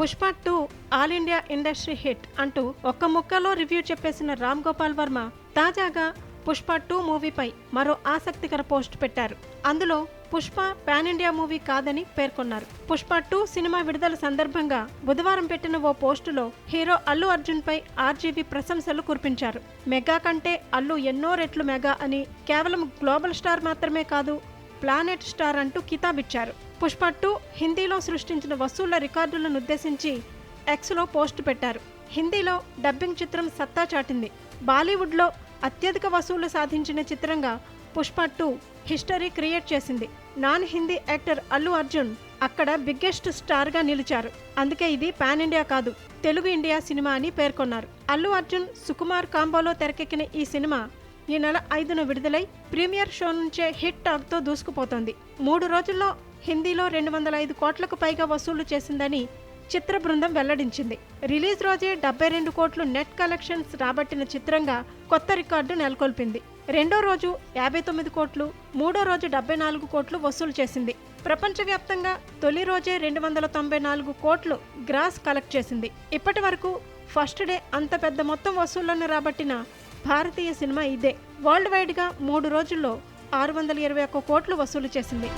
Pushpa two all India industry hit అంటూ ఒక్క ముక్కలో రివ్యూ చెప్పేసిన రామ్ గోపాల్ వర్మ తాజాగా పుష్ప టూ మూవీపై మరో ఆసక్తికర పోస్ట్ పెట్టారు. అందులో పుష్ప పాన్ ఇండియా మూవీ కాదని పేర్కొన్నారు. పుష్ప టూ సినిమా విడుదల సందర్భంగా బుధవారం పెట్టిన ఓ పోస్టులో హీరో అల్లు అర్జున్ పై ఆర్జీవి ప్రశంసలు కురిపించారు. మెగా కంటే అల్లు ఎన్నో రెట్లు మెగా అని కేవలం గ్లోబల్ స్టార్ మాత్రమే కాదు ప్లానెట్ స్టార్ అంటూ కితాబిచ్చారు. పుష్ప టూ హిందీలో సృష్టించిన వసూళ్ళ రికార్డులను ఉద్దేశించి ఎక్స్లో పోస్ట్ పెట్టారు. హిందీలో డబ్బింగ్ చిత్రం సత్తా చాటింది. బాలీవుడ్లో అత్యధిక వసూళ్ళు సాధించిన చిత్రంగా పుష్ప టూ హిస్టరీ క్రియేట్ చేసింది. నాన్ హిందీ యాక్టర్ అల్లు అర్జున్ అక్కడ బిగ్గెస్ట్ స్టార్గా నిలిచారు. అందుకే ఇది పాన్ ఇండియా కాదు తెలుగు ఇండియా సినిమా అని పేర్కొన్నారు. అల్లు అర్జున్ సుకుమార్ కాంబోలో తెరకెక్కిన ఈ సినిమా ఈ నెల ఐదున విడుదలై ప్రీమియర్ షో నుంచే హిట్ టాక్తో దూసుకుపోతోంది. మూడు రోజుల్లో హిందీలో రెండు వందల ఐదు కోట్లకు పైగా వసూలు చేసిందని చిత్ర బృందం వెల్లడించింది. రిలీజ్ రోజే డెబ్బై రెండు కోట్లు నెట్ కలెక్షన్స్ రాబట్టిన చిత్రంగా కొత్త రికార్డు నెలకొల్పింది. రెండో రోజు యాభై తొమ్మిది కోట్లు మూడో రోజు డెబ్బై నాలుగు కోట్లు వసూలు చేసింది. ప్రపంచవ్యాప్తంగా తొలి రోజే రెండు వందల తొంభై నాలుగు కోట్లు గ్రాస్ కలెక్ట్ చేసింది. ఇప్పటి వరకు ఫస్ట్ డే అంత పెద్ద మొత్తం వసూళ్ళను రాబట్టిన భారతీయ సినిమా ఇదే. వరల్డ్ వైడ్గా మూడు రోజుల్లో ఆరు వందల ఇరవై ఒక్క కోట్లు వసూలు చేసింది.